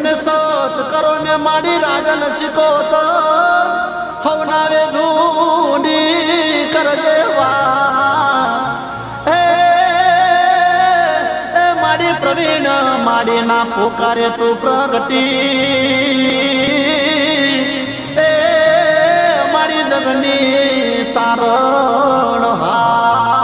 ને સત કરો ને માડી રાજન શીખો તો હવનાવે ધૂડી કર દેવા એ માડી પ્રવીણ માડી ના પોકારે તું પ્રગટી. એ મારી જગની તારણ હા.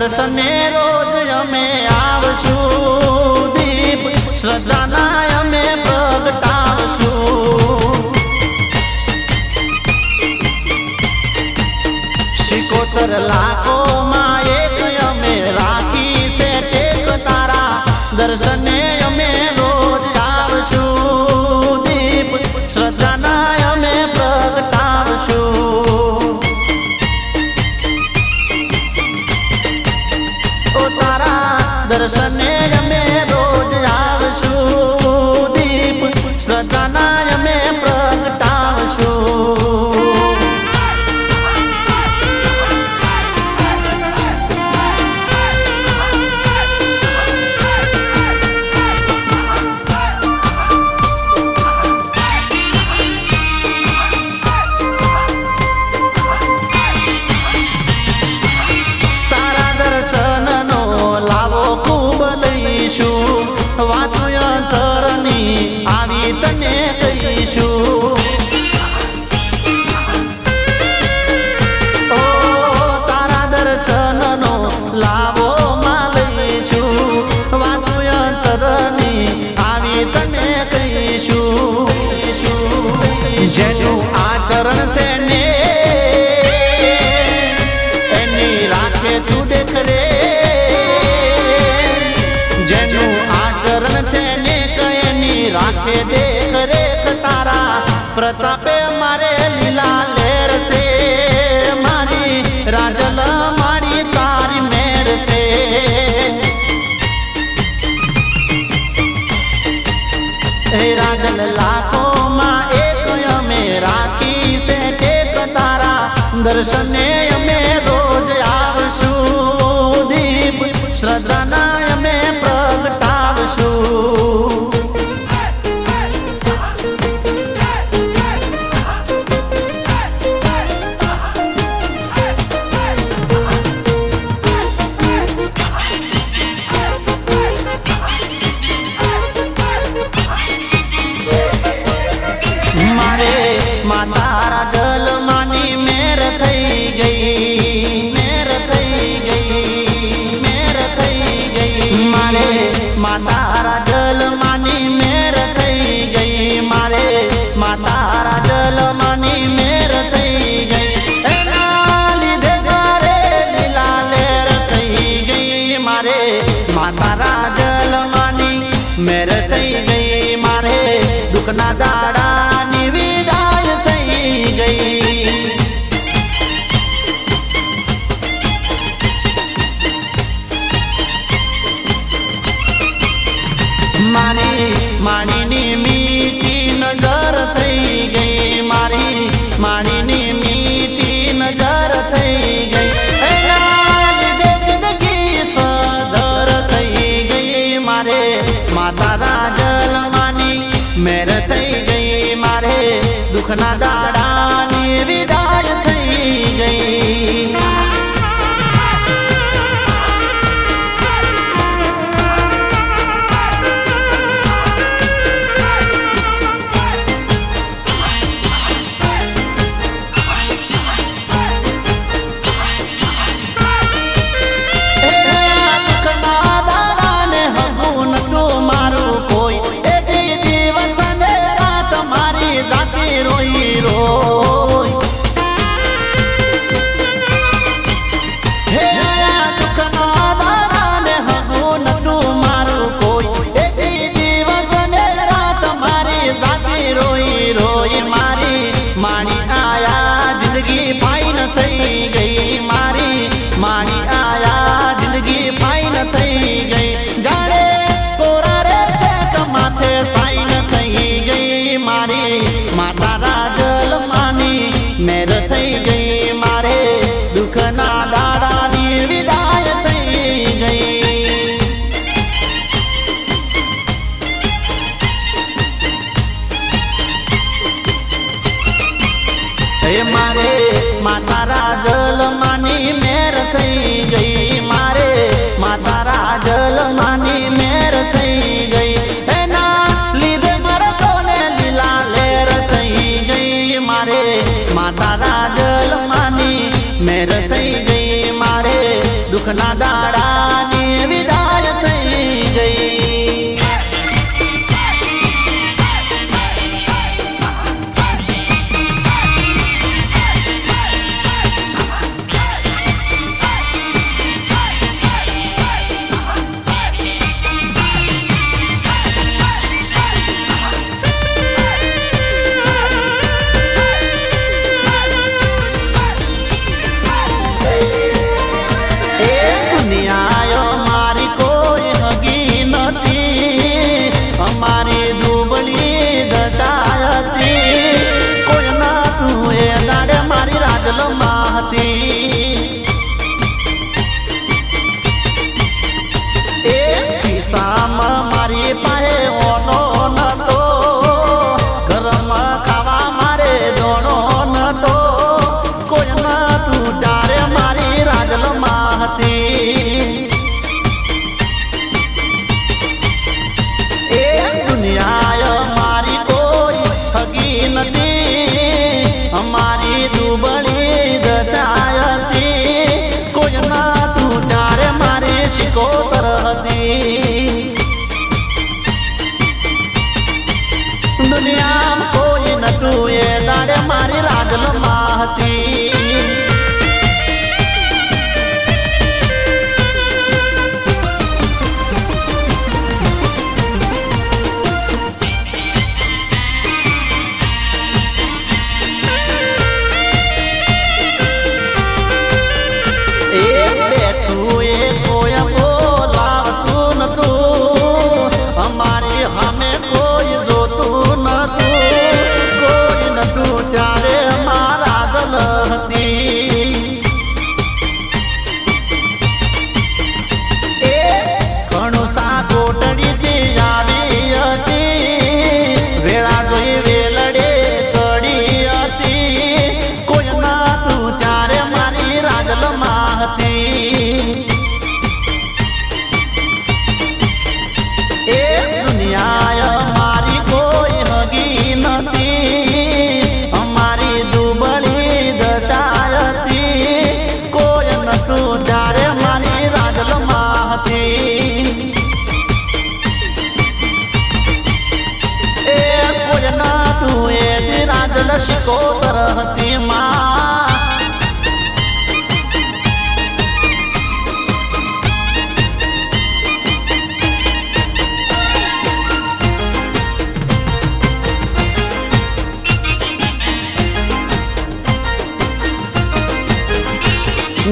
દર્શને રોજ અમે આવશું. દીપ શ્રદ્ધાના અમે પ્રગટાવશું. શિકોતર લાખો માં એક અમે રાખી છે ટેક તારા. દર્શને i'm sanne પ્રતાપે મારે લીલા લેર છે મારી રાજા દિવસમાં તારા જલમાની મેર થઈ ગઈ, મેર થઈ ગઈ, મેર થઈ ગઈ. મારે મા તારા જલમાની મેર થઈ ગઈ, મારે મા તારા જલમાની મેર થઈ ગઈ. એના લીધે મારે લીલાલેર થઈ ગઈ. મારે મા તારા જલમાની મેર થઈ ગઈ. મારે દુઃખના દાડ માણીની મીઠી નજર થઈ ગઈ મારી. માણીની મીઠી નજર થઈ ગઈ. જિંદગી થઈ ગઈ મારે. માતા રાજલવાની મેર થઈ ગઈ મારે. દુઃખના દાડાની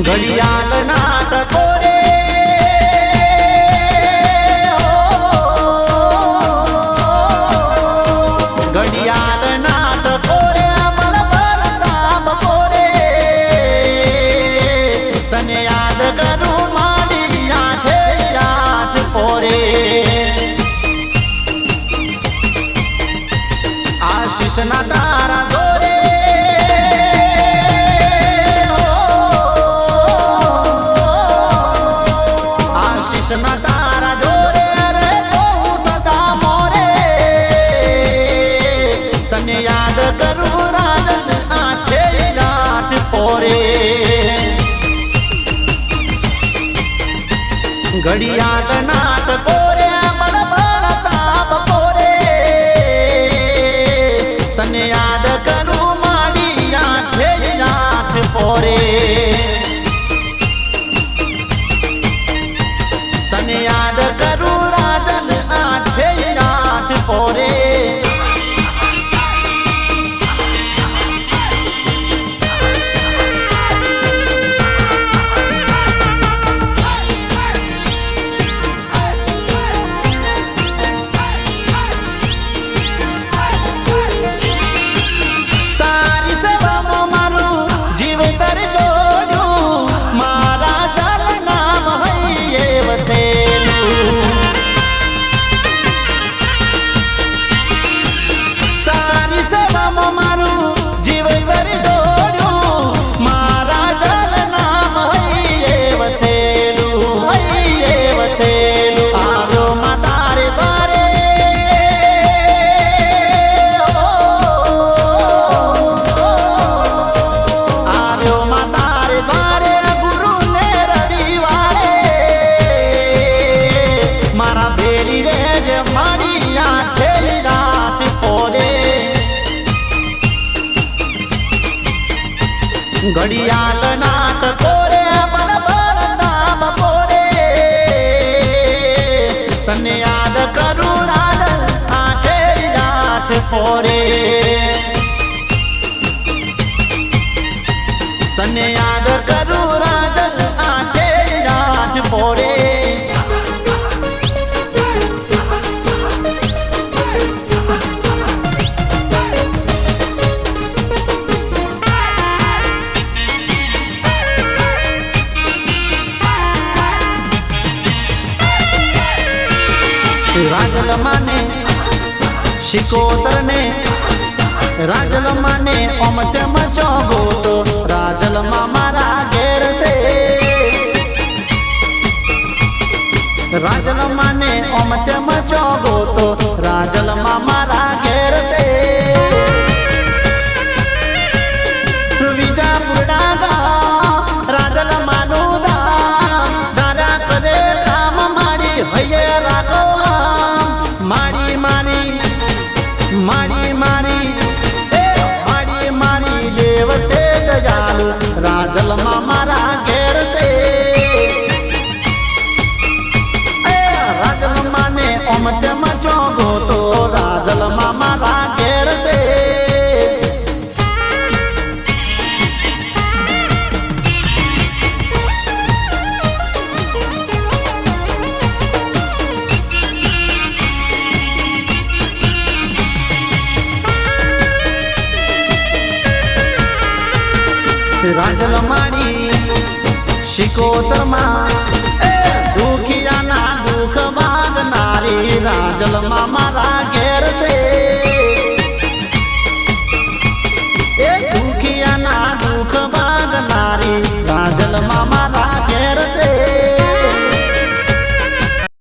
ઘડિયાળ નાટકો રે તને યાદ કરું રાજ मत मचोगो तो राजल मामा શિકોતરમાં